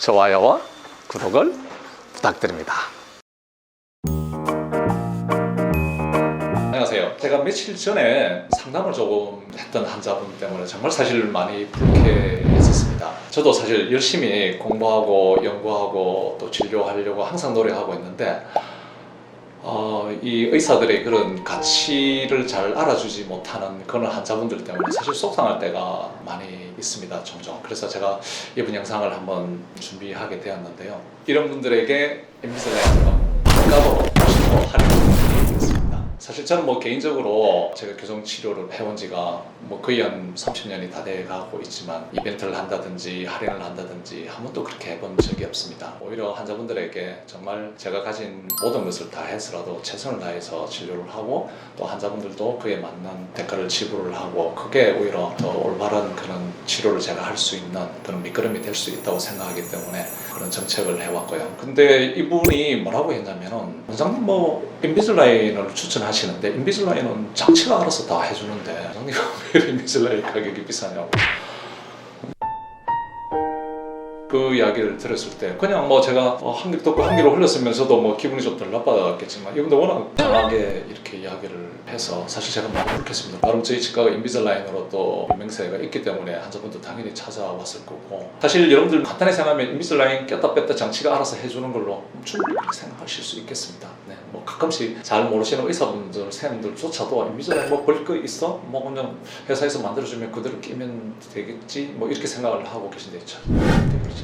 좋아요와 구독을 부탁드립니다. 안녕하세요. 제가 며칠 전에 상담을 조금 했던 환자분 때문에 정말 사실 많이 불쾌했었습니다. 저도 사실 열심히 공부하고 연구하고 또 진료하려고 항상 노력하고 있는데 어, 이 의사들의 그런 가치를 잘 알아주지 못하는 그런 환자분들 때문에 사실 속상할 때가 많이 있습니다, 종종. 그래서 제가 이번 영상을 한번 준비하게 되었는데요. 이런 분들에게 인비슬라이트가 반값으로 50% 할인드리겠습니다. 사실 저는 뭐 개인적으로 제가 교정 치료를 해온 지가 뭐 거의 한 30년이 다 돼가고 있지만 이벤트를 한다든지 할인을 한다든지 한 번도 그렇게 해본 적이 없습니다. 오히려 환자분들에게 정말 제가 가진 모든 것을 다 해서라도 최선을 다해서 진료를 하고 또 환자분들도 그에 맞는 대가를 지불을 하고 그게 오히려 더 올바른 그런 치료를 제가 할 수 있는 그런 밑거름이 될 수 있다고 생각하기 때문에 그런 정책을 해왔고요. 근데 이분이 뭐라고 했냐면은 원장님 뭐 인비슬라인을 추천하시는데 인비슬라인은 장치가 알아서 다 해주는데 원장님 왜 인비슬라인 가격이 비싸냐고 그 이야기를 들었을 때 그냥 뭐 제가 어, 한귀 듣고 한 귀로 흘렸으면서도 뭐 기분이 좀 덜 나빠졌겠지만 이분도 워낙 강하게 이렇게 이야기를 해서 사실 제가 많이 불쾌했습니다. 나름 저희 치과가 인비슬라인으로 또 유명세가 있기 때문에 환자분도 당연히 찾아왔을 거고 사실 여러분들 간단히 생각하면 인비슬라인 꼈다 뺐다 장치가 알아서 해주는 걸로 충분히 생각하실 수 있겠습니다. 네, 뭐 가끔씩 잘 모르시는 의사분들, 선생님들조차도 인비슬라인 뭐 볼 거 있어? 뭐 그냥 회사에서 만들어주면 그대로 끼면 되겠지? 뭐 이렇게 생각을 하고 계신데 않습니다.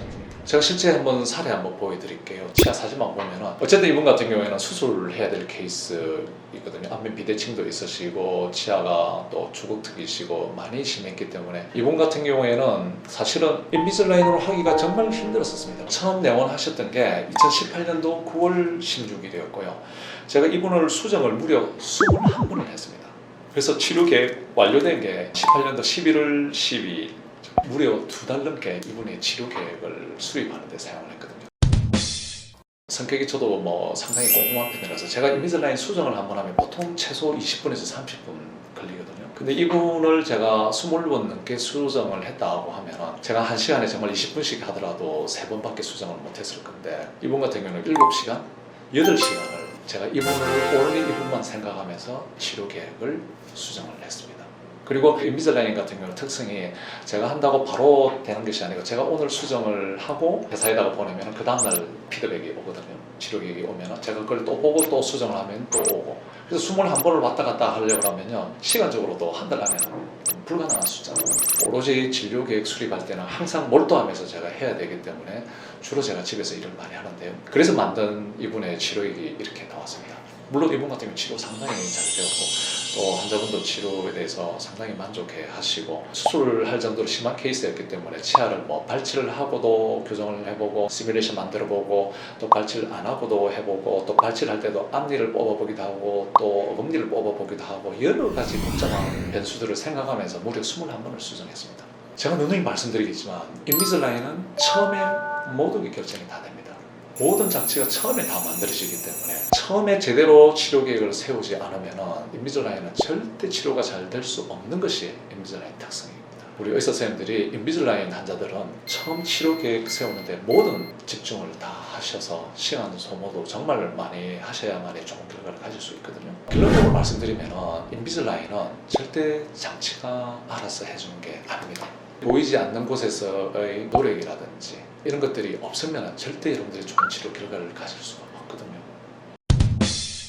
제가 실제 한번 사례 한번 보여드릴게요. 치아 사진만 보면은 어쨌든 이분 같은 경우에는 수술을 해야 될 케이스 있거든요. 안면 비대칭도 있으시고 치아가 또 주걱턱이시고 많이 심했기 때문에 이분 같은 경우에는 사실은 인비슬라인으로 하기가 정말 힘들었었습니다. 처음 내원하셨던 게 2018년도 9월 16일이었고요. 제가 이분을 수정을 무려 21번을 했습니다. 그래서 치료 계획 완료된 게 18년도 11월 12일 무려 두 달 넘게 이분의 치료 계획을 수립하는 데 사용을 했거든요. 성격이 저도 뭐 상당히 꼼꼼한 편이라서 제가 인비슬라인 수정을 한 번 하면 보통 최소 20분에서 30분 걸리거든요. 근데 이분을 제가 20번 넘게 수정을 했다고 하면 제가 한 시간에 정말 20분씩 하더라도 세 번밖에 수정을 못했을 건데 이분 같은 경우는 7시간, 8시간을 제가 이분을 only 이분만 생각하면서 치료 계획을 수정을 했습니다. 그리고 인비슬라인 같은 경우 특성이 제가 한다고 바로 되는 것이 아니고 제가 오늘 수정을 하고 회사에다가 보내면 그 다음날 피드백이 오거든요. 치료 계획이 오면 제가 그걸 또 보고 또 수정을 하면 또 오고 그래서 21번을 왔다 갔다 하려고 하면요 시간적으로도 한 달 안에는 불가능한 숫자로 오로지 진료 계획 수립할 때는 항상 몰두하면서 제가 해야 되기 때문에 주로 제가 집에서 일을 많이 하는데요. 그래서 만든 이분의 치료액이 이렇게 나왔습니다. 물론 이분 같은 경우 치료 상당히 잘 되었고 또 환자분도 치료에 대해서 상당히 만족해 하시고 수술을 할 정도로 심한 케이스였기 때문에 치아를 뭐 발치를 하고도 교정을 해보고 시뮬레이션 만들어보고 또 발치를 안 하고도 해보고 또 발치를 할 때도 앞니를 뽑아보기도 하고 또 어금니를 뽑아보기도 하고 여러 가지 복잡한 변수들을 생각하면서 무려 21번을 수정했습니다. 제가 누누이 말씀드리겠지만 인비슬라인은 처음에 모든 게 결정이 다 됩니다. 모든 장치가 처음에 다 만들어지기 때문에 처음에 제대로 치료 계획을 세우지 않으면 인비슬라인은 절대 치료가 잘 될 수 없는 것이 인비슬라인 특성입니다. 우리 의사 선생님들이 인비슬라인 환자들은 처음 치료 계획 세우는데 모든 집중을 다 하셔서 시간 소모도 정말 많이 하셔야만이 좋은 결과를 가질 수 있거든요. 결론적으로 말씀드리면 인비슬라인은 절대 장치가 알아서 해주는 게 아닙니다. 보이지 않는 곳에서의 노력이라든지 이런 것들이 없으면 절대 여러분들이 좋은 치료 결과를 가질 수가 없거든요.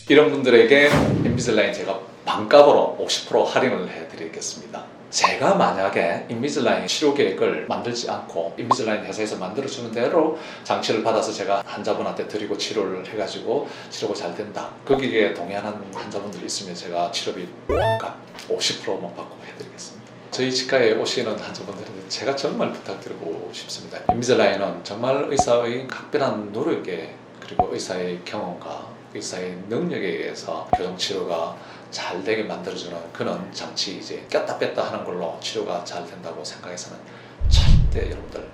이런 분들에게 인비슬라인 제가 반값으로 50% 할인을 해드리겠습니다. 제가 만약에 인비슬라인 치료 계획을 만들지 않고 인비슬라인 회사에서 만들어주는 대로 장치를 받아서 제가 환자분한테 드리고 치료를 해가지고 치료가 잘 된다. 거기에 동의하는 환자분들이 있으면 제가 치료비 반값 50%만 받고 해드리겠습니다. 저희 치과에 오시는 환자분들은 제가 정말 부탁드리고 싶습니다. 인비슬라인은 정말 의사의 각별한 노력에 그리고 의사의 경험과 의사의 능력에 의해서 교정 치료가 잘 되게 만들어주는 그런 장치 이제 꼈다 뺐다 하는 걸로 치료가 잘 된다고 생각해서는 절대 여러분들